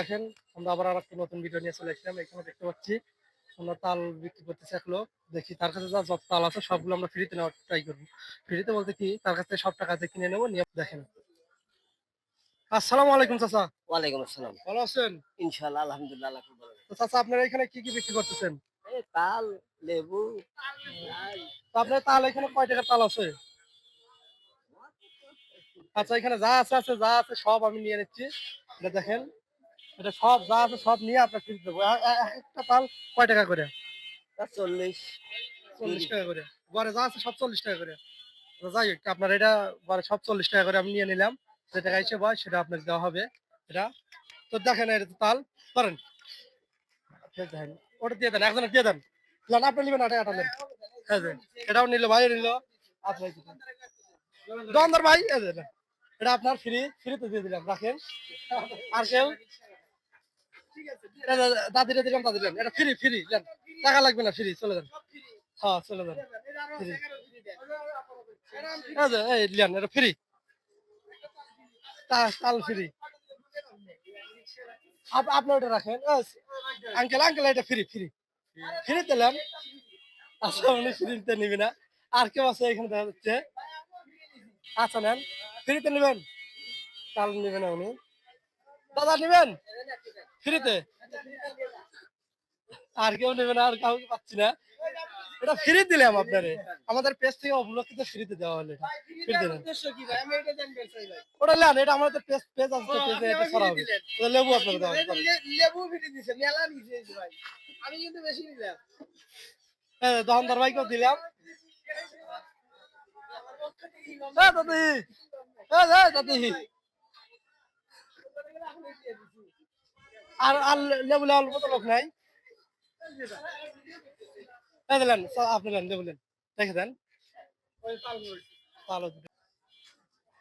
দেখেন আমরা আবার আর একটা নতুন ভিডিও নিয়ে চলে এসেছিলাম এখানে দেখতে পাচ্ছি আমরা তাল বিক্রি করতেছি এক লোক। দেখি তার কাছে যা যত তাল আছে সবগুলো আমরা ফ্রিতে নেওয়ার ট্রাই করব। ফ্রিতে বলতে কি তার কাছ সব টাকা দিয়ে কিনে নেব নিয়ে দেখেন। আসসালামু আলাইকুম চাচা। ওয়ালাইকুম আসসালাম। ভালো আছেন? ইনশাআল্লাহ আলহামদুলিল্লাহ খুব ভালো। তো চাচা আপনারা এখানে কি কি বিক্রি করতেছেন? এই তাল লেবু। আপনার তাল এখানে কয় টাকার তাল আছে? আচ্ছা এখানে যা আছে আছে যা আছে সব আমি নিয়ে নিচ্ছি। এটা দেখেন এটা সব যা আছে সব নিয়ে আপনার ফ্রিজ দেবো। একটা তাল কয় টাকা করে? চল্লিশ। চল্লিশ টাকা করে। ঘরে যা আছে সব চল্লিশ টাকা করে। যাই হোক আপনার এটা ঘরে সব চল্লিশ টাকা করে আমি নিয়ে নিলাম। যে টাকা হিসেবে হয় সেটা আপনাকে দেওয়া হবে। এটা। তো দেখেন এটা তো তাল করেন ওটা দিয়ে দেন একজনে দিয়ে দেন। না আপনি নেবেন আটা আটা নেন। হ্যাঁ দেন। এটাও নিল ভাই নিল। আপনার দোকানদার ভাই এটা আপনার ফ্রি ফ্রিতে দিয়ে দিলাম রাখেন। আর কেউ? দাদিরে দিলাম দাদি এটা ফ্রি ফ্রি দেন। টাকা লাগবে না ফ্রি চলে যান হ্যাঁ চলে যান এই যে, এটা ফ্রি তাল ফ্রি আপনি ওটা রাখেন। আঙ্কেল আঙ্কেল এটা ফ্রি ফ্রি ফ্রি দিলাম আচ্ছা উনি ফ্রিতে নিবি না। আর কেউ আছে এখানে দেখা যাচ্ছে? আচ্ছা নেন। ফ্রিতে নেবেন। তাল নেবেন না উনি। দাদা নেবেন ফ্রিতে? আর কেউ নেবে না আর কাউকে পাচ্ছি না। এটা ফ্রি দিলাম আপনারে। আমাদের পেজ থেকে অবলক্ষিত ফ্রিতে দেওয়া হলো ওটা এটা আমাদের পেজ পেজ আছে পেজে এটা ছড়া হবে লেবু আপনাকে দেওয়া হবে লেবু ফিরে দিছে মেলা নিছে ভাই। আমি কিন্তু বেশি নিলাম। এই দোকানদার ভাইকেও দিলাম। দাদি। এই এই দাদি। আর আর লেবু লেবুর মতো লোক নাই। দিলেন আপনি দেন লেবু দেন দেখে দেন।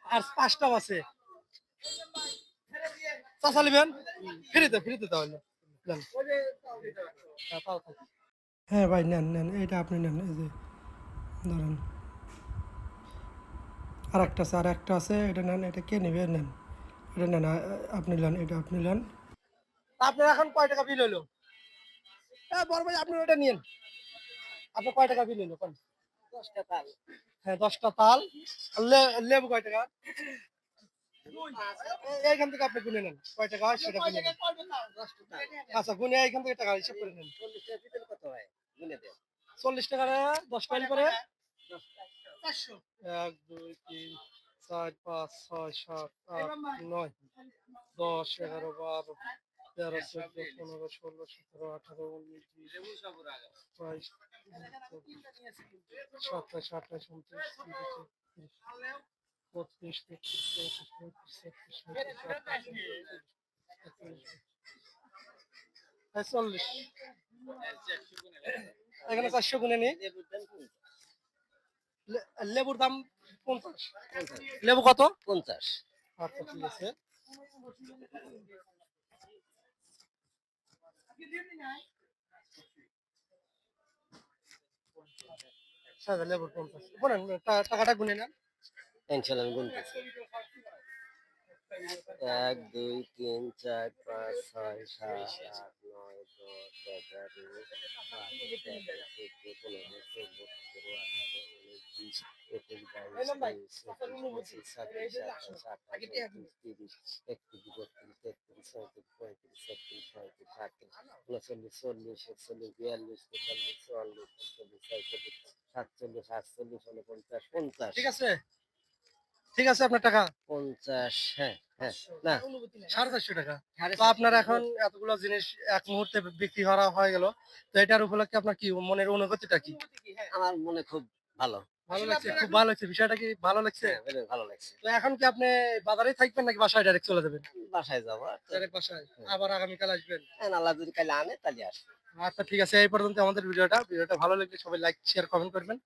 আর আছে। ফ্রিতে ফ্রিতে তাহলে। হ্যাঁ। হ্যাঁ ভাই, নেন নেন এটা আপনি নেন, এই যে, ধরেন। আর একটা আছে আর একটা আছে, এটা নেন, এটা কে নেবে? নেন। এটা নেন আপনি নেন, এটা আপনি নেন। আপনার এখন কয় টাকা বিল হলো? হ্যাঁ বড় ভাই আপনি ওটা নিন আপনার কয় টাকা বিল হলো? কোন। দশটা তাল। হ্যাঁ দশটা তাল। লেবু কয় টাকা? এইখান থেকে আপনি গুনে নেন। কয় টাকা হয় সেটা গুনে নেন। আচ্ছা গুনে এইখান থেকে টাকা হিসাব করে নেন। চল্লিশ টাকা হয়? টাকা দশ পাইল করে? এক দুই তিন চার পাঁচ ছয় সাত আট নয় দশ এগারো বারো তেরো চোদ্দ পনেরো ষোলো সতেরো আঠারো উনিশ বাইশ সাতাশ আঠাশ উনত্রিশ বত্রিশ তেত্রিশ চৌত্রিশ পঁয়ত্রিশ ছত্রিশ সাঁত্রিশ আটত্রিশ চল্লিশ এখানে চারশো গুনে নিই লেবুর দাম পঞ্চাশ। লেবুর দাম পঞ্চাশ। লেবু কত? পঞ্চাশ। আচ্ছা ঠিক আছে। সাদা লেবুর পঞ্চাশ। বলেন টাকাটা গুনে নেন। ইনশাল্লাহ আমি গুনতেছি এক দুই তিন চার পাঁচ ছয় সাত চল্লিশ একচল্লিশ বিয়াল্লিশ চুয়াল্লিশ সাতচল্লিশ আটচল্লিশ উনপঞ্চাশ পঞ্চাশ ঠিক আছে? ঠিক আছে আপনার টাকা? পঞ্চাশ হ্যাঁ। না সাড়ে চারশো টাকা। তো আপনার এখন এতগুলো জিনিস এক মুহূর্তে বিক্রি করা হয়ে গেল। তো এটার উপলক্ষে আপনার কি মনের অনুভূতিটা কি? আমার মনে খুব ভালো। ভালো লাগছে খুব ভালো লাগছে বিষয়টা কি ভালো লাগছে? হ্যাঁ, ভালো লাগছে। তো এখন কি আপনি বাজারেই থাকবেন নাকি বাসায় ডাইরেক্ট চলে যাবেন? বাসায় যাব ডাইরেক্ট বাসায়। আবার আগামীকাল আসবেন? হ্যাঁ, আল্লাহ যদি কালে আনে তাহলে আচ্ছা ঠিক আছে এই পর্যন্ত আমাদের ভিডিওটা। ভিডিওটা ভালো লাগলে সবাই লাইক শেয়ার কমেন্ট করবেন।